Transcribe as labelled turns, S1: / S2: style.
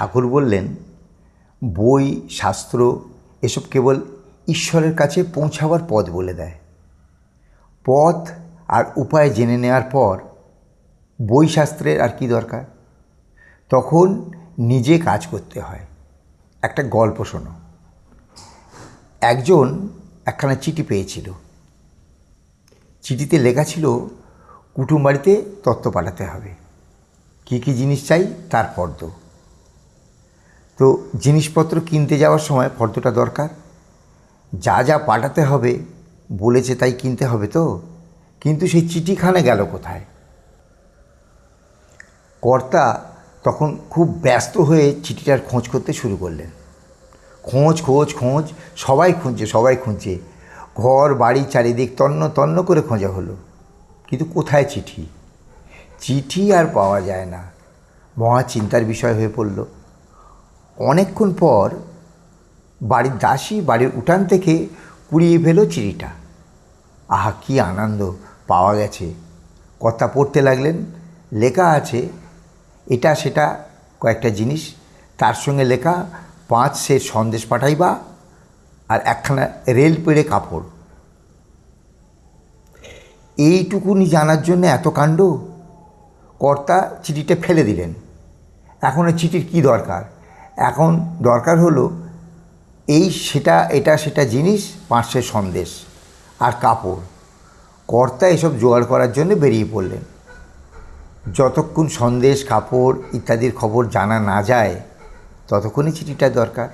S1: ঠাকুর বললেন, বই, শাস্ত্র, এসব কেবল ঈশ্বরের কাছে পৌঁছাবার পথ বলে দেয়। পথ আর উপায় জেনে নেওয়ার পর বই শাস্ত্রের আর কি দরকার? তখন নিজে কাজ করতে হয়। একটা গল্প শোনো। একজন একখানা চিঠি পেয়েছিল। চিঠিতে লেখা ছিল, কুটুম বাড়িতে তত্ত্ব পাঠাতে হবে। কী কী জিনিস চাই তার ফর্দ তো জিনিসপত্র কিনতে যাওয়ার সময় ফর্দটা দরকার। যা যা পাঠাতে হবে, বলেছে তাই কিনতে হবে তো। কিন্তু সেই চিঠিখানে গেল কোথায়? কর্তা তখন খুব ব্যস্ত হয়ে চিঠিটার খোঁজ করতে শুরু করলেন। খোঁজ খোঁজ খোঁজ, সবাই খুঁজছে সবাই খুঁজছে। ঘর, বাড়ি চারিদিক তন্ন তন্ন করে খোঁজা হলো। কিন্তু কোথায় চিঠি? চিঠি আর পাওয়া যায় না। মহা চিন্তার বিষয় হয়ে পড়ল। অনেকক্ষণ পর বাড়ির দাসী বাড়ির উঠান থেকে কুড়িয়ে ফেলো চিঠিটা। আহা, কি আনন্দ পাওয়া গেছে। কথা পড়তে লাগলেন, লেখা আছে, এটা সেটা কয়েকটা জিনিস, তার সঙ্গে লেখা, পাঁচ সে সন্দেশ পাঠাইবা, আর একখানা রেল পেড়ে কাপড়। এইটুকুনি জানার জন্য এত কাণ্ড? কর্তা চিঠিটা ফেলে দিলেন। এখন চিঠির কী দরকার? এখন দরকার হলো এই সেটা, এটা, সেটা জিনিস পাঁচশো সন্দেশ আর কাপড়। কর্তা এসব জোগাড় করার জন্য বেরিয়ে পড়লেন। যতক্ষণ সন্দেশ, কাপড় ইত্যাদির খবর জানা না যায়, ততক্ষণই চিঠিটা দরকার।